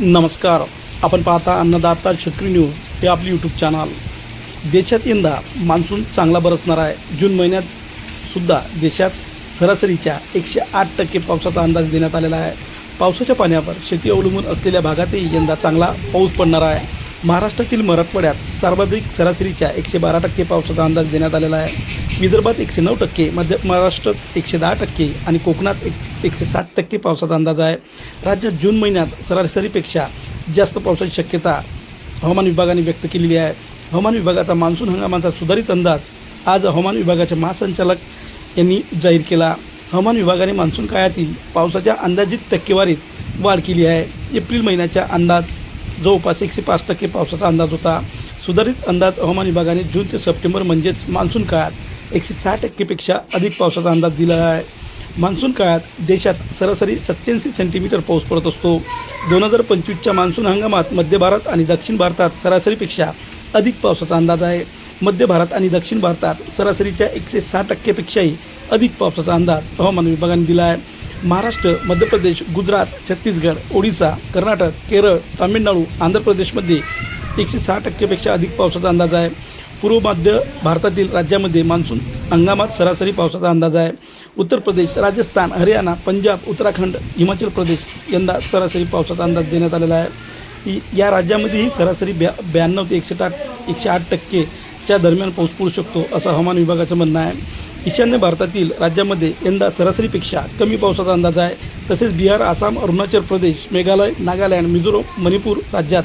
नमस्कार. आपण पाहता अन्नदाता शेतकरी न्यूज हे आपले यूट्यूब चॅनल देशात यंदा मान्सून चांगला बरसणार आहे. जून महिन्यात सुद्धा देशात सरासरीच्या एकशे आठ टक्के पावसाचा अंदाज देण्यात आलेला आहे. पावसाच्या पाण्यावर शेती अवलंबून असलेल्या भागातही यंदा चांगला पाऊस पडणार आहे. महाराष्ट्रातील मराठवाड्यात सर्वाधिक सरासरीच्या एकशे बारा टक्के पावसाचा अंदाज देण्यात आलेला आहे. विदर्भात एकशे नऊ टक्के मध्य महाराष्ट्रात एकशे दहा टक्के आणि कोकणात एक एकशे सात टक्के पावसाचा अंदाज आहे. राज्यात जून महिन्यात सरासरीपेक्षा जास्त पावसाची शक्यता हवामान विभागाने व्यक्त केलेली आहे. हवामान विभागाचा मान्सून हंगामाचा सुधारित अंदाज आज हवामान विभागाचे महासंचालक यांनी जाहीर केला. हवामान विभागाने मान्सून काळातील पावसाच्या अंदाजित टक्केवारीत वाढ केली आहे. एप्रिल महिन्याच्या अंदाज जवळपास एकशे पाच टक्के पावसाचा अंदाज होता. सुधारित अंदाज हवामान विभागाने जून ते सप्टेंबर म्हणजेच मान्सून काळात एकशे सहा टक्केपेक्षा अधिक पावसाचा अंदाज दिला आहे. मान्सून काळात देशात सरासरी सत्याऐंशी सेंटीमीटर पाऊस पडत असतो. दोन हजार पंचवीसच्या मान्सून हंगामात मध्य भारत आणि दक्षिण भारतात सरासरीपेक्षा अधिक पावसाचा अंदाज आहे. मध्य भारत आणि दक्षिण भारतात सरासरीच्या एकशे सहा टक्केपेक्षाही अधिक पावसाचा अंदाज हवामान विभागाने दिला आहे. महाराष्ट्र मध्य प्रदेश गुजरात छत्तीसगड ओडिसा कर्नाटक केरळ तामिळनाडू आंध्र प्रदेशमध्ये एकशे सहा टक्केपेक्षा अधिक पावसाचा अंदाज आहे. पूर्व मध्य भारतातील राज्यामध्ये मान्सून हंगामात सरासरी पावसाचा अंदाज आहे. उत्तर प्रदेश राजस्थान हरियाणा पंजाब उत्तराखंड हिमाचल प्रदेश यंदा सरासरी पावसाचा अंदाज देण्यात आलेला आहे. या राज्यामध्येही सरासरी ब्या ब्याण्णव ते एकशे आठ एकशे आठ टक्केच्या दरम्यान पाऊस पडू शकतो असं हवामान विभागाचं म्हणणं आहे. ईशान्य भारतातील राज्यामध्ये यंदा सरासरीपेक्षा कमी पावसाचा अंदाज आहे. तसेच बिहार आसाम अरुणाचल प्रदेश मेघालय नागालँड मिझोरम मणिपूर राज्यात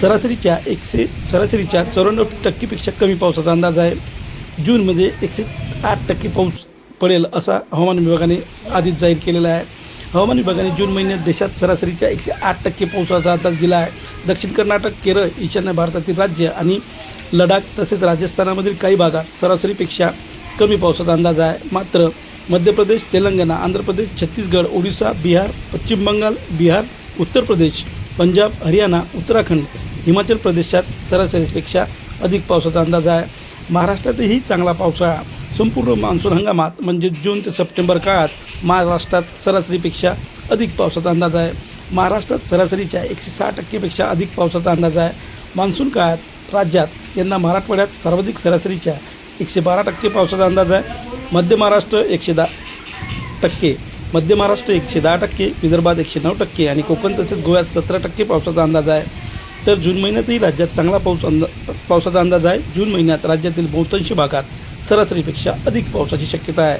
सरासरीच्या एकशे सरासरीच्या चौऱ्याण्णव टक्केपेक्षा कमी पावसाचा अंदाज आहे. जूनमध्ये एकशे आठ टक्के पाऊस पडेल असा हवामान विभागाने आधीच जाहीर केलेला आहे. हवामान विभागाने जून महिन्यात देशात सरासरीच्या एकशे आठ टक्के पावसाचा अंदाज दिला आहे. दक्षिण कर्नाटक केरळ ईशान्य भारतातील राज्य आणि लडाख तसेच राजस्थानामधील काही भागात सरासरीपेक्षा कमी पावसाचा अंदाज आहे. मात्र मध्य प्रदेश तेलंगणा आंध्र प्रदेश छत्तीसगड ओडिसा बिहार पश्चिम बंगाल बिहार उत्तर प्रदेश पंजाब हरियाणा उत्तराखंड हिमाचल प्रदेशात सरासरीपेक्षा अधिक पावसाचा अंदाज आहे. महाराष्ट्रातही चांगला पावसाळा संपूर्ण मान्सून हंगामात म्हणजे जून ते सप्टेंबर काळात महाराष्ट्रात सरासरीपेक्षा अधिक पावसाचा अंदाज आहे. महाराष्ट्रात सरासरीच्या एकशे सहा टक्केपेक्षा अधिक पावसाचा अंदाज आहे. मान्सून काळात राज्यात यंदा मराठवाड्यात सर्वाधिक सरासरीच्या एकशे बारा टक्के पावसाचा अंदाज आहे. मध्य महाराष्ट्र एकशे दहा टक्के मध्य महाराष्ट्र एकशे दहा टक्के विदर्भात एकशे नऊ टक्के आणि कोकण तसेच गोव्यात सतरा टक्के पावसाचा अंदाज आहे. तर जून महिन्यातही राज्यात चांगला पाऊस अंदा पावसाचा अंदाज आहे. जून महिन्यात राज्यातील बहुतांशी भागात सरासरीपेक्षा अधिक पावसाची शक्यता आहे.